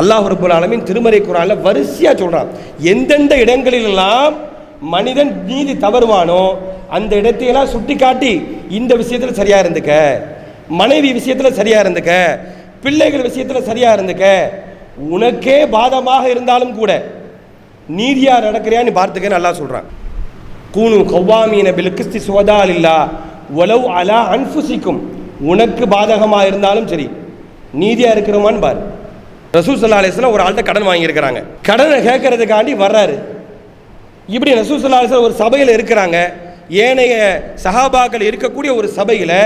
அல்லாஹ் ரபுல் ஆலமின் திருமறை குரான்ல வரிசையா சொல்றான். எந்தெந்த இடங்களிலெல்லாம் மனிதன் நீதி தவறுவானோ அந்த இடத்தையெல்லாம் சுட்டி காட்டி இந்த விஷயத்துல சரியா இருந்துக்க மனைவி விஷயத்துல சரியா இருந்துக்க பிள்ளைகள் விஷயத்துல சரியா இருந்துக்க உனக்கே பாதமாக இருந்தாலும் கூட நீதியா நடக்கிறியான்னு பார்த்துக்க நல்லா சொல்றான். கூணு கௌவாமீன பிலுக்கிஸ்தி சுவதால் இல்லா உலவு அலா அன்ஃபுசிக்கும் உனக்கு பாதகமாக இருந்தாலும் சரி நீதியாக இருக்கிறோமான்னு பாரு. ரசூல் சல்லா அலிஸ்லாம் ஒரு ஆள்கிட்ட கடன் வாங்கியிருக்கிறாங்க. கடனை கேட்கறதுக்காண்டி வர்றாரு. இப்படி ரசூல் சல்லா அலிஸ்லாம் ஒரு சபையில் இருக்கிறாங்க. ஏனைய சஹாபாக்கள் இருக்கக்கூடிய ஒரு சபையில்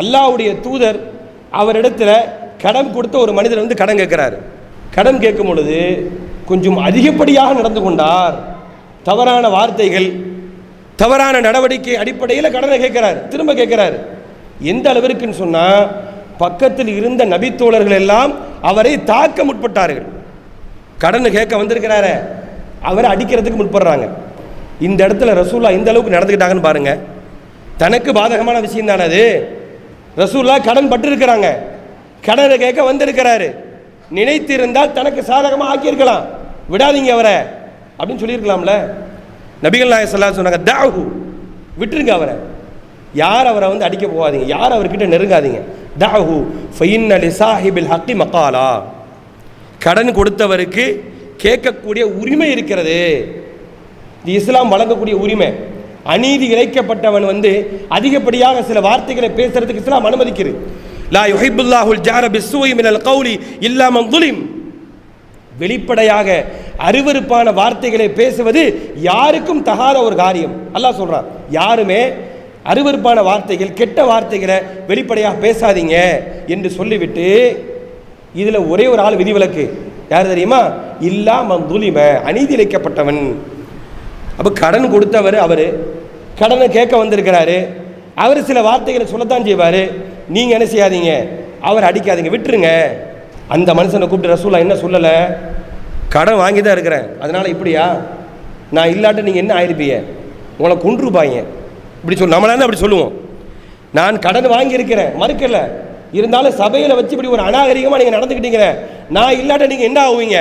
அல்லாஹ்வுடைய தூதர் அவரிடத்துல கடன் கொடுத்த ஒரு மனிதர் வந்து கடன் கேட்கிறாரு. கடன் கேட்கும் பொழுது கொஞ்சம் அதிகப்படியாக நடந்து கொண்டார். தவறான வார்த்தைகள் தவறான நடவடிக்கை அடிப்படையில் கடனை கேட்கிறார். திரும்ப கேட்கிறார். எந்த அளவிற்குன்னு சொன்னால் பக்கத்தில் இருந்த நபித்தோழர்கள் எல்லாம் அவரை தாக்க முற்பட்டார்கள். கடன் கேட்க வந்திருக்கிறாரு அவரை அடிக்கிறதுக்கு முற்படுறாங்க. இந்த இடத்துல ரசூல்லா இந்த அளவுக்கு நடந்துக்கிட்டாங்கன்னு பாருங்க. தனக்கு பாதகமான விஷயம் தானே அது? ரசூல்லா கடன் பட்டிருக்கிறாங்க. கடனை கேட்க வந்திருக்கிறாரு. நினைத்திருந்தால் தனக்கு சாதகமாக ஆக்கியிருக்கலாம். விடாதீங்க அவரை. அப்படின்னு சொல்லியிருக்கலாம்ல. நபிகள் நாயகம் ஸல்லல்லாஹு சொன்னாங்க தாஹு விட்டுருங்க அவரை. யார் அவரை வந்து அடிக்க போகாதீங்க? யார் அவர்கிட்ட நெருங்காதீங்க? தாஹு ஃபைன் அலி சாஹிபில் ஹக்கி மக்காலா கடன் கொடுத்தவருக்கு கேட்கக்கூடிய உரிமை இருக்கிறது. இது இஸ்லாம் வழங்கக்கூடிய உரிமை. அநீதி இழைக்கப்பட்டவன் வந்து அதிகப்படியாக சில வார்த்தைகளை பேசுறதுக்கு இஸ்லாம் அனுமதிக்கிறது லா யுஹிபுல்லாஹுல் ஜார பிஸ்ஸூஇ மினல் கௌலி இல்லாமல் துலிம். வெளிப்படையாக அருவருப்பான வார்த்தைகளை பேசுவது யாருக்கும் தகாத ஒரு காரியம். அல்லாஹ் சொல்கிறார் யாருமே அருவருப்பான வார்த்தைகள் கெட்ட வார்த்தைகளை வெளிப்படையாக பேசாதீங்க என்று சொல்லிவிட்டு இதில் ஒரே ஒரு ஆள் விதிவிலக்கு. யார் தெரியுமா? இல்லா மந்துலிம அநீதி இழைக்கப்பட்டவன் அப்போ கடன் கொடுத்தவர் அவர். கடனை கேட்க வந்திருக்கிறாரு. அவர் சில வார்த்தைகளை சொல்லத்தான் செய்வார். நீங்கள் என்ன செய்யாதீங்க? அவர் அடிக்காதீங்க. விட்டுருங்க. அந்த மனுஷனை கூப்பிட்டு ரசூலா என்ன சொல்லலை? கடன் வாங்கி தான் இருக்கிறேன். அதனால் இப்படியா? நான் இல்லாட்ட நீங்கள் என்ன ஆயிருப்பீங்க? உங்களை கொன்றுப்பாங்க இப்படி சொல் நம்மளால அப்படி சொல்லுவோம்? நான் கடன் வாங்கியிருக்கிறேன் மறுக்கல. இருந்தாலும் சபையில் வச்சு இப்படி ஒரு அநாகரிகமாக நீங்கள் நடந்துக்கிட்டீங்க நான் இல்லாட்ட நீங்கள் என்ன ஆகுவீங்க?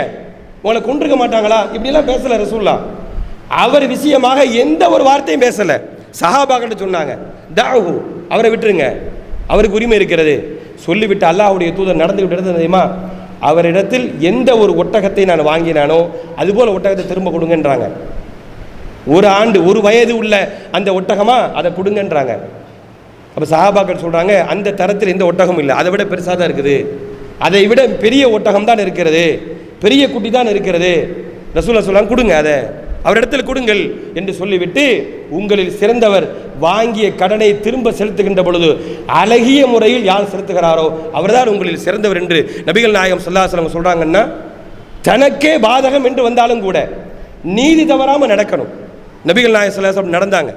உங்களை கொண்டிருக்க மாட்டாங்களா? இப்படிலாம் பேசலை ரசூல்லா அவர் விஷயமாக எந்த ஒரு வார்த்தையும் பேசலை. சஹாபாக்கிட்ட சொன்னாங்க தாஹு அவரை விட்டுருங்க. அவருக்கு உரிமை இருக்கிறது. சொல்லிவிட்டு அல்லாஹுடைய தூதர் நடந்து விட்டு தெரியுமா? அவரிடத்தில் எந்த ஒரு ஒட்டகத்தை நான் வாங்கினானோ அதுபோல் ஒட்டகத்தை திரும்ப கொடுங்கன்றாங்க. ஒரு ஆண்டு ஒரு வயது உள்ள அந்த ஒட்டகமாக அதை கொடுங்கன்றாங்க. அப்போ சஹாபாக்கள் சொல்கிறாங்க அந்த தரத்தில் எந்த ஒட்டகமும் இல்லை. அதை விட பெருசாக தான் இருக்குது. அதை விட பெரிய ஒட்டகம் தான் இருக்கிறது. பெரிய குட்டி தான் இருக்கிறது. ரசூலா சொல்றாங்க கொடுங்க அதை. அவரிடத்தில் கொடுங்கள் என்று சொல்லிவிட்டு உங்களில் சிறந்தவர் வாங்கிய கடனை திரும்ப செலுத்துகின்ற பொழுது அழகிய முறையில் யார் செலுத்துகிறாரோ அவர்தான் உங்களில் சிறந்தவர் என்று நபிகள் நாயகம் சொல்லாசலம் சொல்கிறாங்கன்னா தனக்கே பாதகம் என்று வந்தாலும் கூட நீதி தவறாமல் நடக்கணும். நபிகள் நாயகம் நடந்தாங்க.